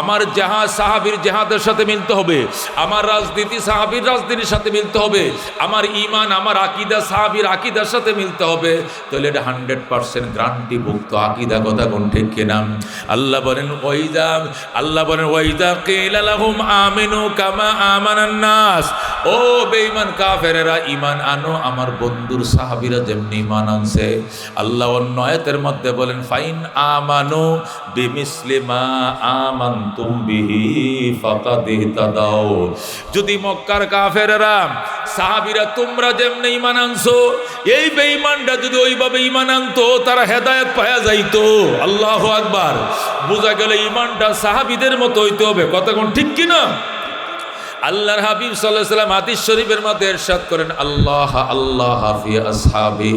আমার জাহাজ সাহাবির জাহাদের সাথে মিলতে হবে, আমার রাজনীতি সাহাবির রাজনীতির সাথে মিলতে হবে, আমার ইমান আমার আকিদা সাহাবির আকিদার সাথে মিলতে হবে। তাহলে এটা হান্ড্রেড পার্সেন্ট গ্রান্টিভুক্ত আকিদা কথা কোন ঠিক কিনা আল্লাহ বলেন ওইদা আল্লাহ বলেন ওইদা কেলালাহুম আমিনু কামা আমানান নাস। ও বেঈমান কাফেরেরা ইমান আনো, আমার বন্ধুর সাহাবিরা যেমনি ইমান আনছে। আল্লাহ অন্য আয়াতের মধ্যে বলেন, ফাইন আমানু বিমিসলিমা আমানতুম বিহি ফাকাদ ইহতাদাও যদি মক্কার কাফেরেরা, সাহাবীরা তোমরা যেমনি ইমান আনছো, এই বেঈমানটা যদি ওইভাবে ইমান আনতো, তারা হেদায়েত পাওয়া যাইতো। আল্লাহু আকবার। বোঝা গেল ইমানটা সাহাবীদের মতো হইতে হবে। কথা কোন ঠিক কি না? আল্লাহর হাবিব সাল্লাহ সাল্লাম হাদিস শরীফের মধ্যে এরশাদ করেন, আল্লাহ আল্লাহ হাফি আসহাবি।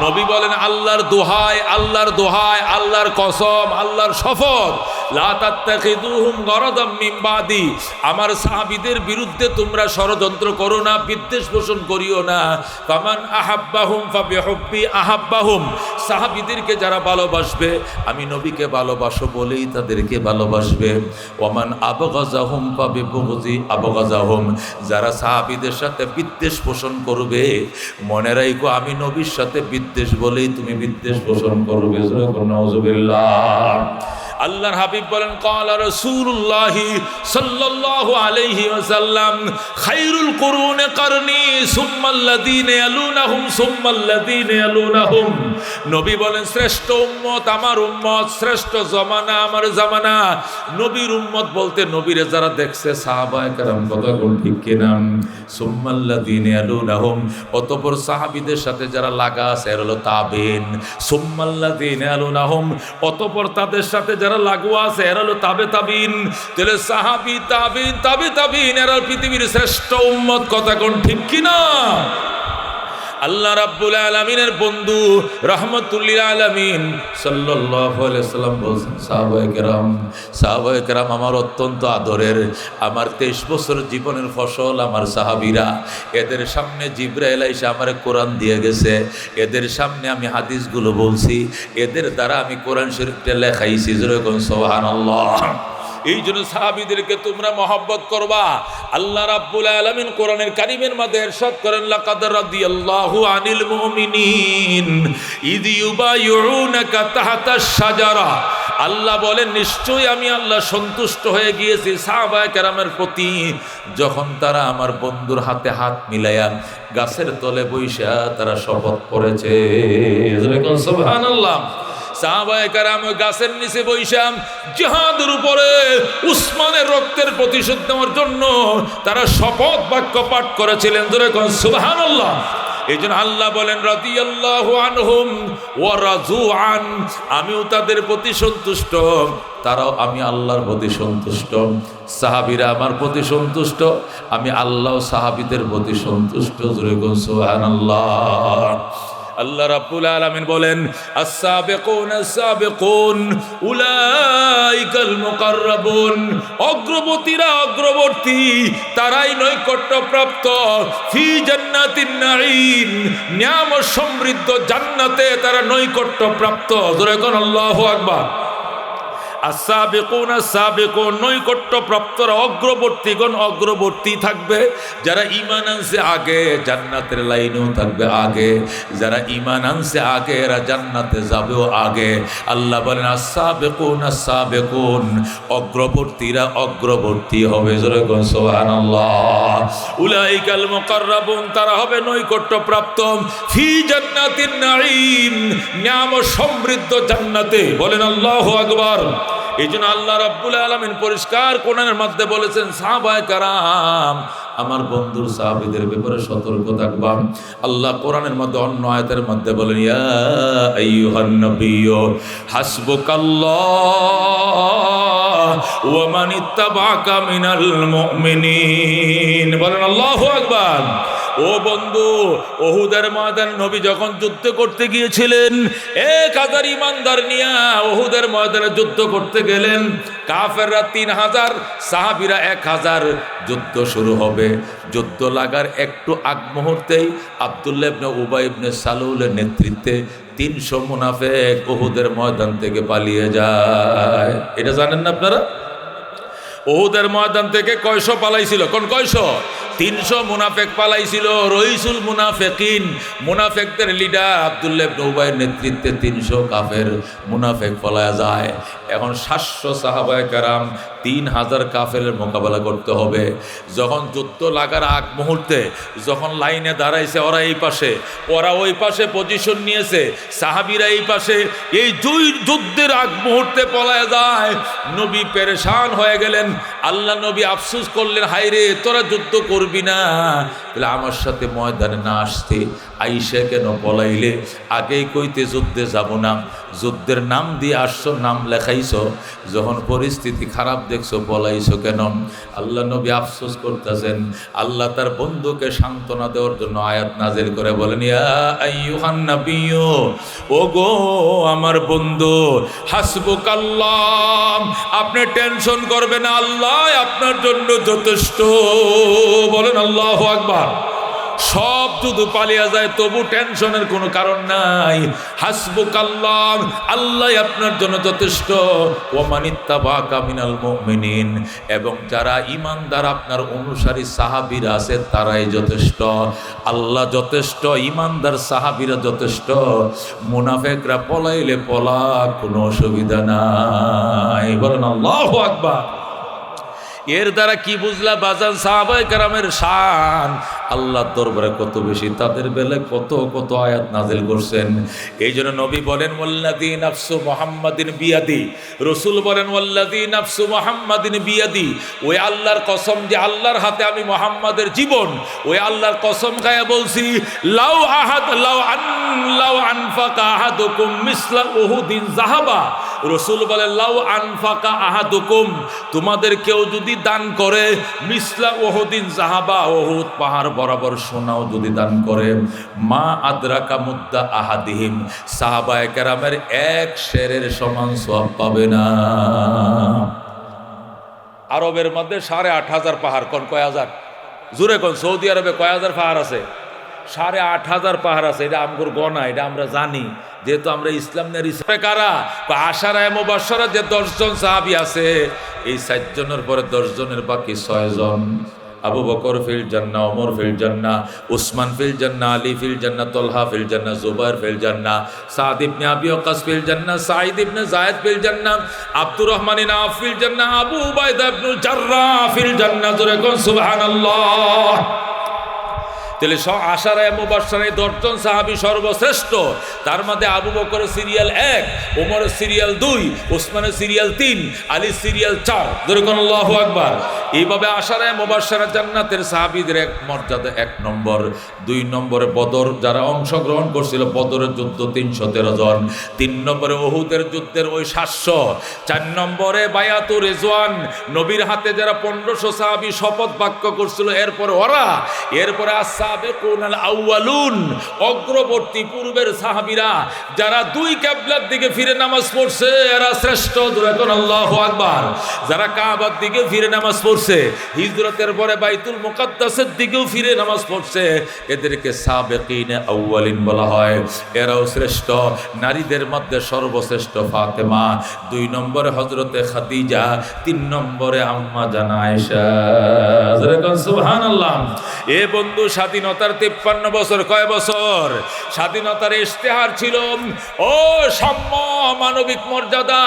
নবী বলেন, আল্লাহর দোহাই আল্লাহর দোহাই আল্লাহর কসম, আল্লাহর বাদি। আমার সাহাবীদের বিরুদ্ধে তোমরা ষড়যন্ত্র করো না, বিদ্বেষ পোষণ করিও না। ফামান আহাব্বাহুম ফাবিহুব্বি আহাব্বাহুম। সাহাবীদেরকে যারা ভালোবাসবে, আমি নবীকে ভালোবাসো বলেই তাদেরকে ভালোবাসবে। ওমান আবগাজাহুম পাবে বগজি আবগাজাহুম। যারা সাহাবিদের সাথে বিদ্বেষ পোষণ করবে, মনে রাখো আমি নবীর সাথে বলেই তুমি বিদ্বেষ পোষণ করবে নজবিল্লাহ আল্লাহর হাবিব বলেন, কলা রসুল্লাহি সাল্লাহ আলহি ওসাল্লাম খাইরুল করুন কারণি সুম্মাল্লাদিনে আলুনাহুম সুম্মাল্লাদিনে আলুনাহুম নবী বলেন, শ্রেষ্ঠ উম্মত আমার উম্মত, শ্রেষ্ঠ জমানা আমার নবীর উম্মত বলতে নবীরে যারা দেখছে অতপর সাহাবিদের সাথে যারা লাগা আছে তাবেন সুম্মাল্লাদিনে আলুনাহুম অতপর তাদের সাথে যারা লাগু আছে, এরা হলো তাবে তাবিন। তাহলে সাহাবি, তাবিন, তাবে তাবিন, এরা পৃথিবীর শ্রেষ্ঠ উম্মত, কথা কোন ঠিক কিনা? আল্লাহ রাব্বুল আলমিনের বন্ধু রহমতুল্লিল আলমিন সাল্লাম বলছেন সাহাবায়ে কেরাম আমার অত্যন্ত আদরের। আমার তেইশ বছর জীবনের ফসল আমার সাহাবীরা। এদের সামনে জিব্রাইল এসে আমার কোরআন দিয়ে গেছে। এদের সামনে আমি হাদিসগুলো বলছি। এদের দ্বারা আমি কোরআন শরীফটা লেখাইছি। যেরকম সোহানাল্লাহ। এই জন্য সাহাবিদেরকে তোমরা মহব্বত করবা। আল্লাহ রাব্বুল আলামিন কোরআনের কারিমের মধ্যে ইরশাদ করেন, লাকাদ রাদিয়াল্লাহু আনিল মুমিনিন ইদ ইউবাইউনাকা তাহতা শাজারা। আল্লাহ বলেন, নিশ্চয়ই আমি আল্লাহ সন্তুষ্ট হয়ে গিয়েছি সাহাবায়ে কেরামের প্রতি। যখন তারা আমার বন্ধুর হাতে হাত মিলাইয়া গাছের তলে বৈশা তারা শপথ করেছে। সুবহানাল্লাহ। সাহাবায়ে কারাম গাছের নিচে বৈশাম জিহাদের উপরে উসমানের রক্তের প্রতিশোধ নেওয়ার জন্য তারা শপথ বাক্য পাঠ করেছিলেন। ধরে কোন সুবহানাল্লাহ। এই জন্য আল্লাহ বলেন আনহুম আন আমিও তাদের প্রতি সন্তুষ্ট, তারাও আমি আল্লাহর প্রতি সন্তুষ্ট। সাহাবিরা আমার প্রতি সন্তুষ্ট, আমি আল্লাহ সাহাবিদের প্রতি সন্তুষ্ট। সুবহানাল্লাহ। আল্লাহ রাব্বুল আলামিন বলেন, আস-সাবিকুন আস-সাবিকুন, উলাইকাল মুকাররাবুন। অগ্রবর্তীরা অগ্রবর্তী, তারাই নৈকট্যপ্রাপ্ত। ফি জান্নাতিন নাঈম, নিয়ামত সমৃদ্ধ জান্নাতে তারা নৈকট্যপ্রাপ্ত। জোরে কোন আল্লাহু আকবার। আসাবেকুন আসাবেকুন নৈকট্য প্রাপ্তরা অগ্রবর্তীগণ অগ্রবর্তী থাকবে। যারা আগে, জান্নাতের লাইনেও থাকবে আগে। যারা আগে, এরা জান্নাতে যাবেও আগে। আল্লাহ বলেন অগ্রবর্তীরা অগ্রবর্তী হবে। তারা হবে নৈকট্য প্রাপ্ত ফি নিয়াম সমৃদ্ধ জান্নাতে। বলেন আল্লাহু আকবার। এই জন্য আল্লাহ রাব্বুল আলমিন পরিষ্কার কোরআনের মধ্যে বলেছেন, সাহাবায় কারাম, আমার বন্ধুর সাহাবিদের ব্যাপারে সতর্ক থাকবাম আল্লাহ কোরআনের মধ্যে অন্য আয়াতের মধ্যে বলেন, ইয়া বলেন, আল্লাহু আকবার। ও বন্ধু, ওহুদের ময়দান নবী যখন যুদ্ধ করতে গিয়েছিলেন, এক হাজার ইমানদার নিয়া ওহুদের ময়দানে যুদ্ধ করতে গেলেন। কাফেররা তিন হাজার, সাহাবিরা এক হাজার। যুদ্ধ শুরু হবে। যুদ্ধ লাগার একটু আগ মুহূর্তেই আবদুল্লাহ ইবনে উবাই ইবনে সালুলের নেতৃত্বে তিনশো মুনাফেক ওহুদের ময়দান থেকে পালিয়ে যায়। এটা জানেন না আপনারা? ওহুদের ময়দান থেকে কয়শো পালাইছিল? কোন কয়শো? তিনশো মুনাফেক পালাইছিল রইসুল মুনাফেকিন। মুনাফেকদের লিডার আবদুল্লাহ নৌবাইয়ের নেতৃত্বে তিনশো কাফের মুনাফেক পালায়া যায়। এখন সাতশো সাহাবায় কারাম তিন হাজার কাফের মোকাবেলা করতে হবে। যখন যুদ্ধ লাগার আগ মুহূর্তে যখন লাইনে দাঁড়াইছে ওরা এই পাশে, ওরা ওই পাশে পজিশন নিয়েছে, সাহাবিরা এই পাশে, এই দুই যুদ্ধের আগ মুহূর্তে পলায় যায়। নবী পেরেশান হয়ে গেলেন। আল্লাহ নবী আফসুস করলেন হাইরে তোরা যুদ্ধ করবি না। তাহলে আমার সাথে ময়দানে না আসতে আইসা কেন পলাইলে আগেই কইতে যুদ্ধে যাব না। যুদ্ধের নাম দিয়ে আসছো, নাম লেখাইছো, যখন পরিস্থিতি খারাপ দেখছ, বলাইছো কেন? আল্লাহ নবী আফসোস করতেছেন। আল্লাহ তার বন্ধুকে সান্ত্বনা দেওয়ার জন্য আয়াত নাজিল করে বলেন ও গো আমার বন্ধু, হাসবুকাল্লাহ, আপনি টেনশন করবেন আল্লাহ আপনার জন্য যথেষ্ট। বলেন, আল্লাহ আকবার। সব যদি পালিয়ে যায়, তবু টেনশনের কোনো কারণ নাই। হাসবুক আল্লাহ আল্লাহ আপনার জন্য যথেষ্ট। ওমানিত্তা বা কামিনাল মুমিনিন, এবং যারা ইমানদার আপনার অনুসারী সাহাবীরা আছে, তারাই যথেষ্ট। আল্লাহ যথেষ্ট ইমানদার সাহাবিরা যথেষ্ট। মুনাফেকরা পলাইলে পলা, কোনো অসুবিধা নাই। বলেন আল্লাহ আকবার। এর দ্বারা কি বুঝলা, বাজান সাহাবাই কারামের শান? আল্লাহ দরবারে কত বেশি, তাদের বেলায় কত কত আয়াত নাজিল করছেন। এই জন্য নবী বলেন ওয়াল্লাদিন আফসু মোহাম্মদিন বিয়াদি। রসুল বলেন ওয়াল্লাদিন আফসু মোহাম্মদিন বিয়াদি। ওই আল্লাহর কসম যে আল্লাহর হাতে আমি মোহাম্মদের জীবন, ওই আল্লাহর কসম খায়া বলছি, লাউ আহাদ, লাউ আন, লাউ আনফাকা আহাদুকুম মিসলা উহুদিন জাহাবা রসুল বলে লাউ আনফাকা আহাদুকুম, তোমাদের কেউ যদি দান করে, মিসলা ওহদিন জাহাবা ওহুদ পাহাড় বরাবর সোনাও যদি দান করে, মা আদ্রাকা মুদ্দা আহাদিহিম, সাহাবায়ে কেরামের এক শেরের সমান সব পাবে না। আরবের মধ্যে সাড়ে আট হাজার পাহাড়, কোন কয় হাজার? জুড়ে কোন, সৌদি আরবে কয় হাজার পাহাড় আছে? সাড়ে আট হাজার পাহাড় আছে, এটা আমগুর গনা, এটা আমরা জানি। যেহেতু আমরা ইসলাম নিয়ে কারা? বা আশারা এমবাসরা যে দশজন সাহাবি আছে, এই সাতজনের পরে দশজনের বাকি ছয়জন। আবু বকর ফিল জান্না ওমর ফিল জান্না উসমান ফিল জান্না আলী ফিল জান্না তোলহা ফিল জান্না জুবাইর ফিল জান্না সাদ ইবনে আবি ওকাস ফিল জান্না সাঈদ ইবনে ফিল জান্না আব্দুর রহমান ইবনে আফ ফিল জান্না আবু উবাইদা ইবনে জাররাহ ফিল জান্না জোরে কোন সুবহানাল্লাহ। তাহলে স আশারায় মুবাসারায় দশজন সাহাবি সর্বশ্রেষ্ঠ। তার মধ্যে আবু বকরের সিরিয়াল এক, ওমরের সিরিয়াল দুই, ওসমানের সিরিয়াল তিন আলী সিরিয়াল চার। যেরকম আল্লাহ আকবার। এইভাবে আশারায় মুবাসারা জান্নাতের সাহাবিদের এক মর্যাদা এক নম্বর। দুই নম্বরে বদর, যারা অংশগ্রহণ করছিল, বদরের যুদ্ধ তিনশো তেরো জন। তিন নম্বরে ওহুদের যুদ্ধের ওই সাতশো। চার নম্বরে বায়াতু রেজওয়ান, নবীর হাতে যারা পনেরোশো সাহাবি শপথ বাক্য করছিল, এরপর ওরা, এরপরে আল অগ্রবর্তী পূর্বের সাহাবিরা, যারা দুই ক্যাবলার দিকে ফিরে নামাজ পড়ছে, এরা শ্রেষ্ঠ দুরাতন আল্লাহ আকবার। যারা কাবার দিকে ফিরে নামাজ পড়ছে, হিজরতের পরে বাইতুল মুকাদ্দাসের দিকেও ফিরে নামাজ পড়ছে, এদেরকে সাবেকিন বলা হয়। এরাও শ্রেষ্ঠ, নারীদের মধ্যে সর্বশ্রেষ্ঠ ফাতেমা। দুই নম্বরে হজরতে খাদিজা, তিন নম্বরে আম্মা জানা এ বন্ধু স্বাধীনতার তিপ্পান্ন বছর কয় বছর? স্বাধীনতার ইশতেহার ছিল, ও সাম্য মানবিক মর্যাদা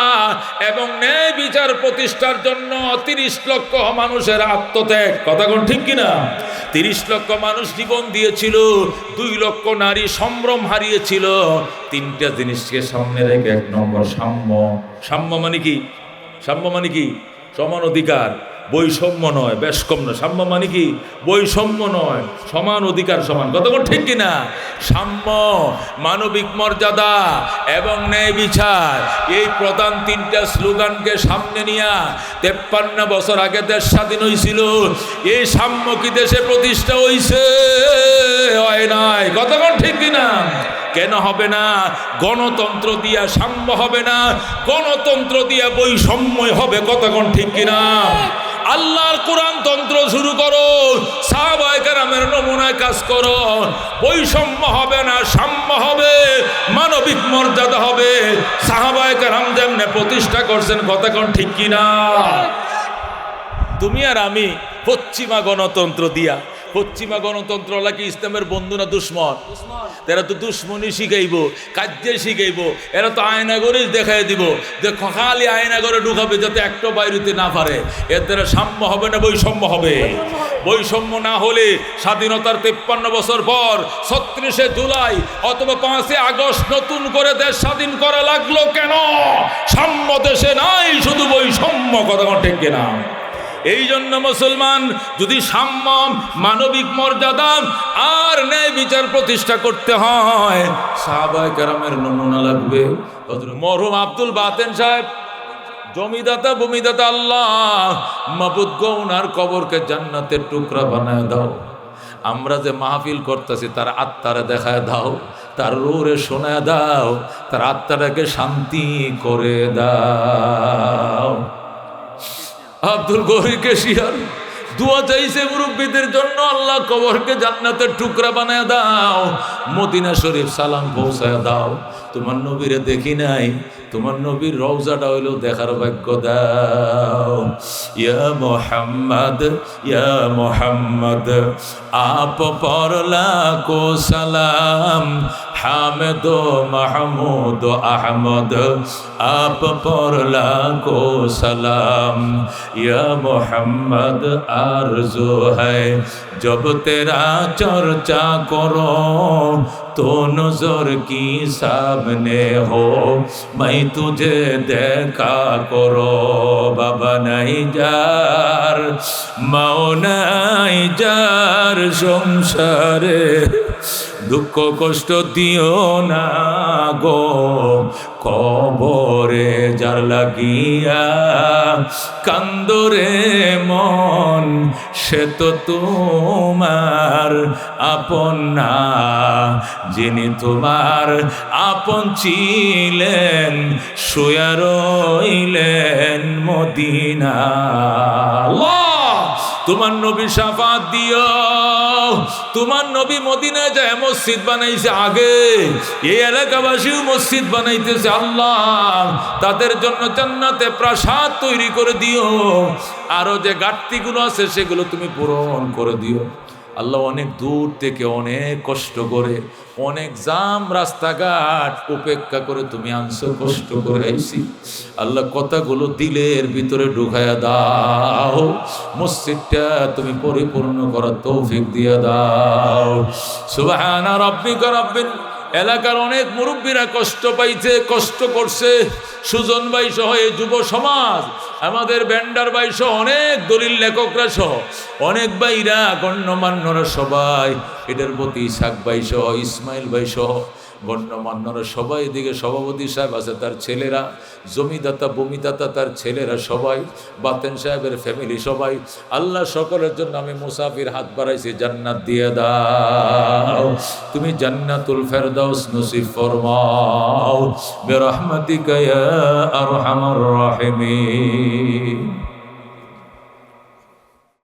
এবং ন্যায় বিচার প্রতিষ্ঠার জন্য তিরিশ লক্ষ মানুষের আত্মত্যাগ। কথা কোন ঠিক কিনা? তিরিশ লক্ষ মানুষ জীবন দিয়েছিল, দুই লক্ষ নারী সম্ভ্রম হারিয়েছিল। তিনটা জিনিসকে সামনে রেখে এক নম্বর সাম্য। সাম্য মানে কি? সাম্য মানে কি? সমান অধিকার। বৈষম্য নয় কম না সাম্য মানে কি? বৈষম্য নয়, সমান অধিকার সমান। কতক্ষণ ঠিক কিনা? সাম্য, মানবিক মর্যাদা এবং ন্যায় বিচার। এই প্রধান তিনটা স্লোগানকে সামনে নিয়া তেপ্পান্ন বছর আগে দেশ স্বাধীন হয়েছিল এই সাম্য কি দেশে প্রতিষ্ঠা হইছে? হয় নাই। কতক্ষণ ঠিক কিনা? কেন হবে না? গণতন্ত্র দিয়া সাম্য হবে না? গণতন্ত্র দিয়া বৈষম্য হবে কতক্ষণ ঠিক কিনা? আল্লাহর কোরআন তন্ত্র শুরু করো সাহাবাহামের নমুনায় কাজ করো। বৈষম্য হবে না, সাম্য হবে, মানবিক মর্যাদা হবে। সাহাবাহাম যেমনে প্রতিষ্ঠা করছেন কতক্ষণ ঠিক কিনা? তুমি আর আমি পশ্চিমা গণতন্ত্র দিয়া পশ্চিমা গণতন্ত্র কি ইসলামের বন্ধু না দুশ্মন? এরা তো দুশ্মনী শিখাইব কাজে শিখাইব। এরা তো আয়না করে দেখাই দিব। যে খালি আয়না করে ঢুকাবে যাতে একটা বাইরেতে না পারে। এর দ্বারা সাম্য হবে না বৈষম্য হবে? বৈষম্য না হলে স্বাধীনতার তেপ্পান্ন বছর পর ছত্রিশে জুলাই অথবা পাঁচে আগস্ট নতুন করে দেশ স্বাধীন করা লাগল কেন? সাম্য দেশে নাই শুধু বৈষম্য কথা ঠিক কিনা? এই জন্য মুসলমান, যদি সাম্য মানবিক মর্যাদা আর ন্যায় বিচার প্রতিষ্ঠা করতে হয়, সাহাবায় কেরামের নমুনা লাগবে। মরহুম আব্দুল বাতেন সাহেব, জমিদাতা ভূমিদাতা আল্লাহ, মাবুদ গৌনার কবরকে জান্নাতের টুকরা বানায় দাও। আমরা যে মাহফিল করতেছি, তার আত্মারে দেখায় দাও, তার রোরে শোনায় দাও, তার আত্মাটাকে শান্তি করে দাও। আব্দুল গহির কেশিয়ার দুয়া চাইছে মুরব্বীদের জন্য, আল্লাহ কবরকে জান্নাতের টুকরা বানায় দাও, মদিনা শরীফ সালাম পৌঁছায় দাও। তোমার নবীরে দেখি নাই, তোমার নবীর রওজাটা হইল দেখার ভাগ্য দাও। ইয়া মোহাম্মদ ইয়া মোহাম্মদ, আপ পরলা কো সালাম হামদ মাহমুদ আহমদ, আপ পর লাখো সালাম। ইয়া মোহাম্মদ, আরজু হ্যায় জব তেরা চর্চা করো तो नजर की सामने हो मैं तुझे देखा करो बाबा नहीं जार মাও নাই যার সংসারে দুঃখ কষ্ট দিও না গো কবরে যার লাগিয়া কান্দরে মন, সে তো তোমার আপন না। যিনি তোমার আপন ছিলেন, শুয়া রইলেন মদিনা। তোমার নবী সাফাত দিও, তোমার নবী মদিনায় যায় মসজিদ বানাইছে আগে, এই এলাকাবাসীও মসজিদ বানাইতেছে, আল্লাহ, তাদের জন্য জান্নাতে প্রাসাদ তৈরি করে দিও। আরও যে ঘাটতিগুলো আছে, সেগুলো তুমি পূরণ করে দিও। আল্লাহ অনেক দূর থেকে অনেক কষ্ট করে, অনেক জাম রাস্তাঘাট উপেক্ষা করে তুমি আনছো, কষ্ট করে আইসি আল্লাহ কথাগুলো দিলের ভিতরে ঢুকায়া দাও, মসজিদটা তুমি পরিপূর্ণ করার তৌফিক দিয়া দাও। সুবহানা রব্বিকা রব্বিল এলাকার অনেক মুরব্বীরা কষ্ট পাইছে, কষ্ট করছে। সুজন ভাই সহ এই যুব সমাজ, আমাদের ব্যান্ডার ভাই সহ, অনেক দলিল লেখকরা সহ, অনেক ভাইরা, গণ্যমান্যরা সবাই এটার প্রতি ইসাক ভাই সহ, ইসমাইল ভাই সহ গণ্যমান্যরা সবাই এদিকে সভাপতি সাহেব আছে, তার ছেলেরা, জমিদাতা বমিদাতা তার ছেলেরা সবাই, বাতেন সাহেবের ফ্যামিলি সবাই। আল্লাহ সকলের জন্য আমি মুসাফির হাত বাড়াইছি, জান্নাত দিয়ে দাও। তুমি জান্নাতুল ফেরদাউস নসিব ফরমাও। বেরহমাতিকা ইয়া আরহামার রাহিমিন।